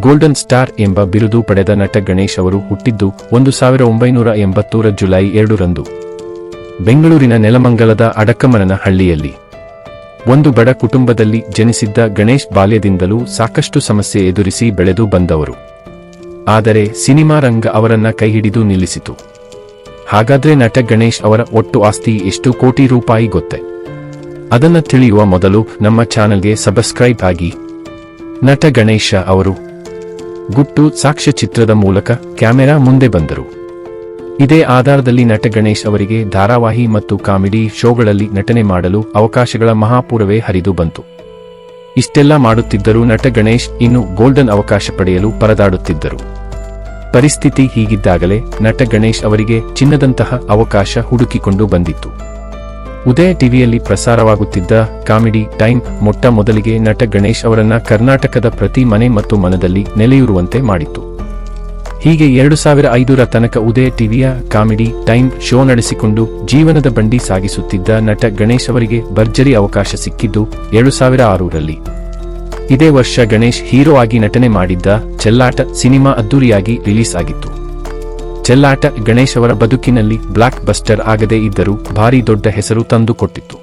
Golden star ಎಂಬ ಬಿರುದು ಪಡೆದ ನಟ ಗಣೇಶ್ ಅವರು ಹುಟ್ಟಿದ್ದು ಒಂದು ಸಾವಿರ ಒಂಬೈನೂರ ಎಂಬತ್ತೂರ ಜುಲೈ ಎರಡರಂದು. ಬೆಂಗಳೂರಿನ ನೆಲಮಂಗಲದ ಅಡಕಮನನ ಹಳ್ಳಿಯಲ್ಲಿ ಒಂದು ಬಡ ಕುಟುಂಬದಲ್ಲಿ ಜನಿಸಿದ್ದ ಗಣೇಶ್ ಬಾಲ್ಯದಿಂದಲೂ ಸಾಕಷ್ಟು ಸಮಸ್ಯೆ ಎದುರಿಸಿ ಬೆಳೆದು ಬಂದವರು. ಆದರೆ ಸಿನಿಮಾ ರಂಗ ಅವರನ್ನ ಕೈಹಿಡಿದು ನಿಲ್ಲಿಸಿತು. ಹಾಗಾದ್ರೆ ನಟ ಗಣೇಶ್ ಅವರ ಒಟ್ಟು ಆಸ್ತಿ ಎಷ್ಟು ಕೋಟಿ ರೂಪಾಯಿ ಗೊತ್ತೆ? ಅದನ್ನ ತಿಳಿಯುವ ಮೊದಲು ನಮ್ಮ ಚಾನೆಲ್ಗೆ ಸಬ್ಸ್ಕ್ರೈಬ್ ಆಗಿ. ನಟ ಗಣೇಶ ಅವರು ಗುಟ್ಟು ಸಾಕ್ಷ್ಯಚಿತ್ರದ ಮೂಲಕ ಕ್ಯಾಮೆರಾ ಮುಂದೆ ಬಂದರು. ಇದೇ ಆಧಾರದಲ್ಲಿ ನಟ ಗಣೇಶ್ ಅವರಿಗೆ ಧಾರಾವಾಹಿ ಮತ್ತು ಕಾಮಿಡಿ ಶೋಗಳಲ್ಲಿ ನಟನೆ ಮಾಡಲು ಅವಕಾಶಗಳ ಮಹಾಪೂರವೇ ಹರಿದು ಬಂತು. ಇಷ್ಟೆಲ್ಲ ಮಾಡುತ್ತಿದ್ದರೂ ನಟ ಗಣೇಶ್ ಇನ್ನು ಗೋಲ್ಡನ್ ಅವಕಾಶ ಪಡೆಯಲು ಪರದಾಡುತ್ತಿದ್ದರು. ಪರಿಸ್ಥಿತಿ ಹೀಗಿದ್ದಾಗಲೇ ನಟ ಗಣೇಶ್ ಅವರಿಗೆ ಚಿನ್ನದಂತಹ ಅವಕಾಶ ಹುಡುಕಿಕೊಂಡು ಬಂದಿತ್ತು. ಉದಯ ಟಿವಿಯಲ್ಲಿ ಪ್ರಸಾರವಾಗುತ್ತಿದ್ದ ಕಾಮಿಡಿ ಟೈಮ್ ಮೊಟ್ಟ ಮೊದಲಿಗೆ ನಟ ಗಣೇಶ್ ಅವರನ್ನ ಕರ್ನಾಟಕದ ಪ್ರತಿ ಮನೆ ಮತ್ತು ಮನದಲ್ಲಿ ನೆಲೆಯೂರುವಂತೆ ಮಾಡಿತು ಹೀಗೆ ಎರಡು ಸಾವಿರ ಐದರ ತನಕ ಉದಯ ಟಿವಿಯ ಕಾಮಿಡಿ ಟೈಮ್ ಶೋ ನಡೆಸಿಕೊಂಡು ಜೀವನದ ಬಂಡಿ ಸಾಗಿಸುತ್ತಿದ್ದ ನಟ ಗಣೇಶ್ ಅವರಿಗೆ ಭರ್ಜರಿ ಅವಕಾಶ ಸಿಕ್ಕಿದ್ದು ಎರಡು ಸಾವಿರ ಆರರಲ್ಲಿ. ಇದೇ ವರ್ಷ ಗಣೇಶ್ ಹೀರೋ ಆಗಿ ನಟನೆ ಮಾಡಿದ್ದ ಚೆಲ್ಲಾಟ ಸಿನಿಮಾ ಅದ್ದೂರಿಯಾಗಿ ರಿಲೀಸ್ ಆಗಿತ್ತು. ಚೆಲ್ಲಾಟ ಗಣೇಶ್ ಅವರ ಬದುಕಿನಲ್ಲಿ ಬ್ಲಾಕ್ ಬಸ್ಟರ್ ಆಗದೇ ಇದ್ದರೂ ಭಾರಿ ದೊಡ್ಡ ಹೆಸರು ತಂದುಕೊಟ್ಟಿತ್ತು.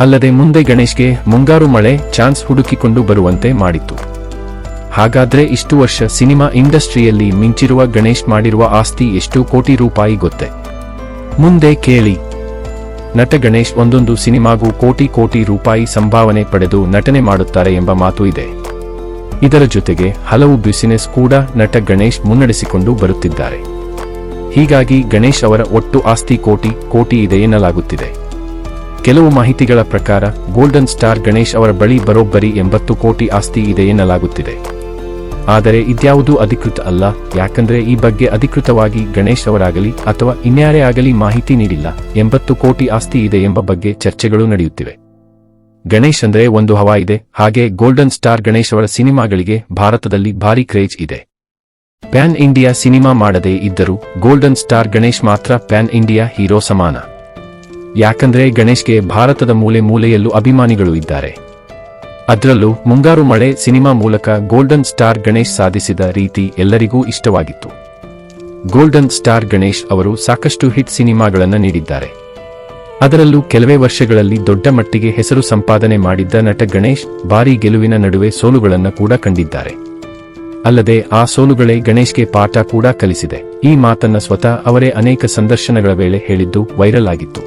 ಅಲ್ಲದೆ ಮುಂದೆ ಗಣೇಶ್ಗೆ ಮುಂಗಾರು ಮಳೆ ಚಾನ್ಸ್ ಹುಡುಕಿಕೊಂಡು ಬರುವಂತೆ ಮಾಡಿತ್ತು. ಹಾಗಾದ್ರೆ ಇಷ್ಟು ವರ್ಷ ಸಿನಿಮಾ ಇಂಡಸ್ಟ್ರಿಯಲ್ಲಿ ಮಿಂಚಿರುವ ಗಣೇಶ್ ಮಾಡಿರುವ ಆಸ್ತಿ ಎಷ್ಟು ಕೋಟಿ ರೂಪಾಯಿ ಗೊತ್ತೇ? ಮುಂದೆ ಕೇಳಿ. ನಟ ಗಣೇಶ್ ಒಂದೊಂದು ಸಿನಿಮಾಗೂ ಕೋಟಿ ಕೋಟಿ ರೂಪಾಯಿ ಸಂಭಾವನೆ ಪಡೆದು ನಟನೆ ಮಾಡುತ್ತಾರೆ ಎಂಬ ಮಾತು ಇದೆ. ಇದರ ಜೊತೆಗೆ ಹಲವು ಬ್ಯುಸಿನೆಸ್ ಕೂಡ ನಟ ಗಣೇಶ್ ಮುನ್ನಡೆಸಿಕೊಂಡು ಬರುತ್ತಿದ್ದಾರೆ. ಹೀಗಾಗಿ ಗಣೇಶ್ ಅವರ ಒಟ್ಟು ಆಸ್ತಿ ಕೋಟಿ ಕೋಟಿ ಇದೆ ಎನ್ನಲಾಗುತ್ತಿದೆ. ಕೆಲವು ಮಾಹಿತಿಗಳ ಪ್ರಕಾರ, ಗೋಲ್ಡನ್ ಸ್ಟಾರ್ ಗಣೇಶ್ ಅವರ ಬಳಿ ಬರೋಬ್ಬರಿ ಎಂಬತ್ತು ಕೋಟಿ ಆಸ್ತಿ ಇದೆ ಎನ್ನಲಾಗುತ್ತಿದೆ. ಆದರೆ ಇದ್ಯಾವುದೂ ಅಧಿಕೃತ ಅಲ್ಲ, ಯಾಕಂದ್ರೆ ಈ ಬಗ್ಗೆ ಅಧಿಕೃತವಾಗಿ ಗಣೇಶ್ ಅವರಾಗಲಿ ಅಥವಾ ಇನ್ಯಾರೇ ಆಗಲಿ ಮಾಹಿತಿ ನೀಡಿಲ್ಲ, ಎಂಬತ್ತು ಕೋಟಿ ಆಸ್ತಿ ಇದೆ ಎಂಬ ಬಗ್ಗೆ ಚರ್ಚೆಗಳು ನಡೆಯುತ್ತಿವೆ. ಗಣೇಶ್ ಅಂದ್ರೆ ಒಂದು ಹವಾ ಇದೆ, ಹಾಗೆ ಗೋಲ್ಡನ್ ಸ್ಟಾರ್ ಗಣೇಶ್ ಅವರ ಸಿನಿಮಾಗಳಿಗೆ ಭಾರತದಲ್ಲಿ ಭಾರಿ ಕ್ರೇಜ್ ಇದೆ. ಪ್ಯಾನ್ ಇಂಡಿಯಾ ಸಿನಿಮಾ ಮಾಡದೇ ಇದ್ದರೂ ಗೋಲ್ಡನ್ ಸ್ಟಾರ್ ಗಣೇಶ್ ಮಾತ್ರ ಪ್ಯಾನ್ ಇಂಡಿಯಾ ಹೀರೋ ಸಮಾನ. ಯಾಕಂದ್ರೆ ಗಣೇಶ್ಗೆ ಭಾರತದ ಮೂಲೆ ಮೂಲೆಯಲ್ಲೂ ಅಭಿಮಾನಿಗಳು ಇದ್ದಾರೆ. ಅದರಲ್ಲೂ ಮುಂಗಾರು ಮಳೆ ಸಿನಿಮಾ ಮೂಲಕ ಗೋಲ್ಡನ್ ಸ್ಟಾರ್ ಗಣೇಶ್ ಸಾಧಿಸಿದ ರೀತಿ ಎಲ್ಲರಿಗೂ ಇಷ್ಟವಾಗಿತ್ತು. ಗೋಲ್ಡನ್ ಸ್ಟಾರ್ ಗಣೇಶ್ ಅವರು ಸಾಕಷ್ಟು ಹಿಟ್ ಸಿನಿಮಾಗಳನ್ನು ನೀಡಿದ್ದಾರೆ. ಅದರಲ್ಲೂ ಕೆಲವೇ ವರ್ಷಗಳಲ್ಲಿ ದೊಡ್ಡ ಮಟ್ಟಿಗೆ ಹೆಸರು ಸಂಪಾದನೆ ಮಾಡಿದ್ದ ನಟ ಗಣೇಶ್ ಭಾರೀ ಗೆಲುವಿನ ನಡುವೆ ಸೋಲುಗಳನ್ನು ಕೂಡ ಕಂಡಿದ್ದಾರೆ. ಅಲ್ಲದೆ ಆ ಸೋಲುಗಳೇ ಗಣೇಶ್ಗೆ ಪಾಠ ಕೂಡ ಕಲಿಸಿದೆ. ಈ ಮಾತನ್ನ ಸ್ವತಃ ಅವರೇ ಅನೇಕ ಸಂದರ್ಶನಗಳ ವೇಳೆ ಹೇಳಿದ್ದು ವೈರಲ್ ಆಗಿತ್ತು.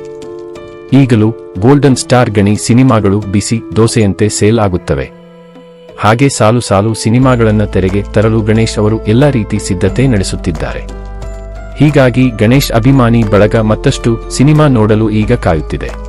ಈಗಲೂ ಗೋಲ್ಡನ್ ಸ್ಟಾರ್ ಗಣಿ ಸಿನಿಮಾಗಳು ಬಿಸಿ, ದೋಸೆಯಂತೆ ಸೇಲ್ ಆಗುತ್ತವೆ. ಹಾಗೆ ಸಾಲು ಸಾಲು ಸಿನಿಮಾಗಳನ್ನು ತೆರೆಗೆ ತರಲು ಗಣೇಶ್ ಅವರು ಎಲ್ಲ ರೀತಿ ಸಿದ್ಧತೆ ನಡೆಸುತ್ತಿದ್ದಾರೆ. ಹೀಗಾಗಿ ಗಣೇಶ್ ಅಭಿಮಾನಿ ಬಳಗ ಮತ್ತಷ್ಟು ಸಿನಿಮಾ ನೋಡಲು ಈಗ ಕಾಯುತ್ತಿದೆ.